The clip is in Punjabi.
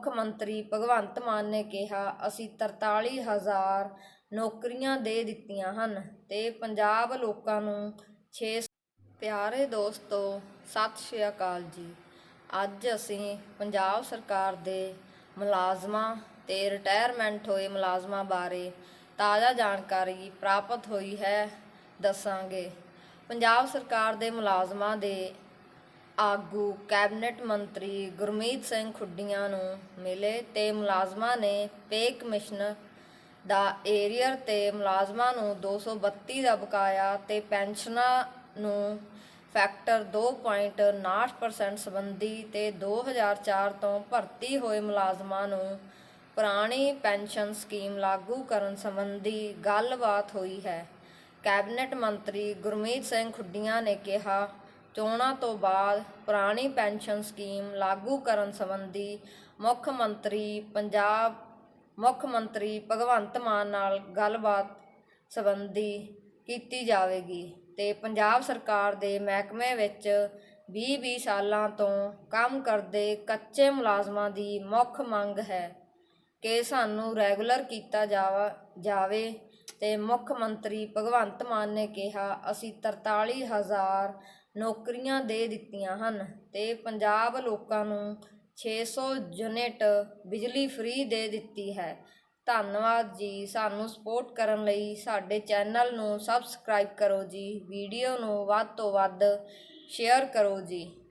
ਮੁੱਖ ਮੰਤਰੀ ਭਗਵੰਤ ਮਾਨ ਨੇ ਕਿਹਾ, ਅਸੀਂ 43000 ਨੌਕਰੀਆਂ ਦੇ ਦਿੱਤੀਆਂ ਹਨ ਤੇ ਪੰਜਾਬ ਲੋਕਾਂ ਨੂੰ 6 ਪਿਆਰੇ ਦੋਸਤੋ ਸਤਿ ਸ਼੍ਰੀ ਅਕਾਲ ਜੀ। ਅੱਜ ਅਸੀਂ ਪੰਜਾਬ ਸਰਕਾਰ ਦੇ ਮੁਲਾਜ਼ਮਾਂ ਤੇ ਰਿਟਾਇਰਮੈਂਟ ਹੋਏ ਮੁਲਾਜ਼ਮਾਂ ਬਾਰੇ ਤਾਜ਼ਾ ਜਾਣਕਾਰੀ ਪ੍ਰਾਪਤ ਹੋਈ ਹੈ ਦੱਸਾਂਗੇ। ਪੰਜਾਬ ਸਰਕਾਰ ਦੇ ਮੁਲਾਜ਼ਮਾਂ ਦੇ ਆਗੂ ਕੈਬਨਿਟ ਮੰਤਰੀ ਗੁਰਮੀਤ ਸਿੰਘ ਖੁੱਡੀਆਂ ਨੂੰ ਮਿਲੇ ਤੇ ਮੁਲਾਜ਼ਮਾਂ ਨੇ ਪੇ ਕਮਿਸ਼ਨ ਦਾ ਏਰੀਅਰ ਤੇ ਮੁਲਾਜ਼ਮਾਂ ਨੂੰ 232 ਦਾ ਬਕਾਇਆ ਤੇ ਪੈਨਸ਼ਨਾਂ ਨੂੰ ਫੈਕਟਰ 2.9% ਸੰਬੰਧੀ ਤੇ 2004 ਤੋਂ ਭਰਤੀ ਹੋਏ ਮੁਲਾਜ਼ਮਾਂ ਨੂੰ ਪੁਰਾਣੀ ਪੈਨਸ਼ਨ ਸਕੀਮ ਲਾਗੂ ਕਰਨ ਸੰਬੰਧੀ ਗੱਲਬਾਤ ਹੋਈ ਹੈ। ਕੈਬਨਿਟ ਮੰਤਰੀ ਗੁਰਮੀਤ ਸਿੰਘ ਖੁੱਡੀਆਂ ਨੇ ਕਿਹਾ ਚੋਣਾਂ ਤੋਂ ਬਾਅਦ ਪੁਰਾਣੀ ਪੈਨਸ਼ਨ ਸਕੀਮ ਲਾਗੂ ਕਰਨ ਸੰਬੰਧੀ ਮੁੱਖ ਮੰਤਰੀ ਪੰਜਾਬ, ਮੁੱਖ ਮੰਤਰੀ ਭਗਵੰਤ ਮਾਨ ਨਾਲ ਗੱਲਬਾਤ ਸੰਬੰਧੀ ਕੀਤੀ ਜਾਵੇਗੀ ਤੇ ਪੰਜਾਬ ਸਰਕਾਰ ਦੇ ਮਹਿਕਮੇ ਵਿੱਚ 20-20 ਸਾਲਾਂ ਤੋਂ ਕੰਮ ਕਰਦੇ ਕੱਚੇ ਮੁਲਾਜ਼ਮਾਂ ਦੀ ਮੁੱਖ ਮੰਗ ਹੈ ਕਿ ਸਾਨੂੰ ਰੈਗੂਲਰ ਕੀਤਾ ਜਾਵਾ, ਜਾਵੇ ਤੇ ਮੁੱਖ ਮੰਤਰੀ ਭਗਵੰਤ ਮਾਨ ਨੇ ਕਿਹਾ, ਅਸੀਂ 43000 ਨੌਕਰੀਆਂ ਦੇ ਦਿੱਤੀਆਂ ਹਨ ਅਤੇ ਪੰਜਾਬ ਲੋਕਾਂ ਨੂੰ ਛੇ ਸੌ ਯੂਨਿਟ ਬਿਜਲੀ ਫ੍ਰੀ ਦੇ ਦਿੱਤੀ ਹੈ। ਧੰਨਵਾਦ ਜੀ। ਸਾਨੂੰ ਸਪੋਰਟ ਕਰਨ ਲਈ ਸਾਡੇ ਚੈਨਲ ਨੂੰ ਸਬਸਕ੍ਰਾਈਬ ਕਰੋ ਜੀ। ਵੀਡੀਓ ਨੂੰ ਵੱਧ ਤੋਂ ਵੱਧ ਸ਼ੇਅਰ ਕਰੋ ਜੀ।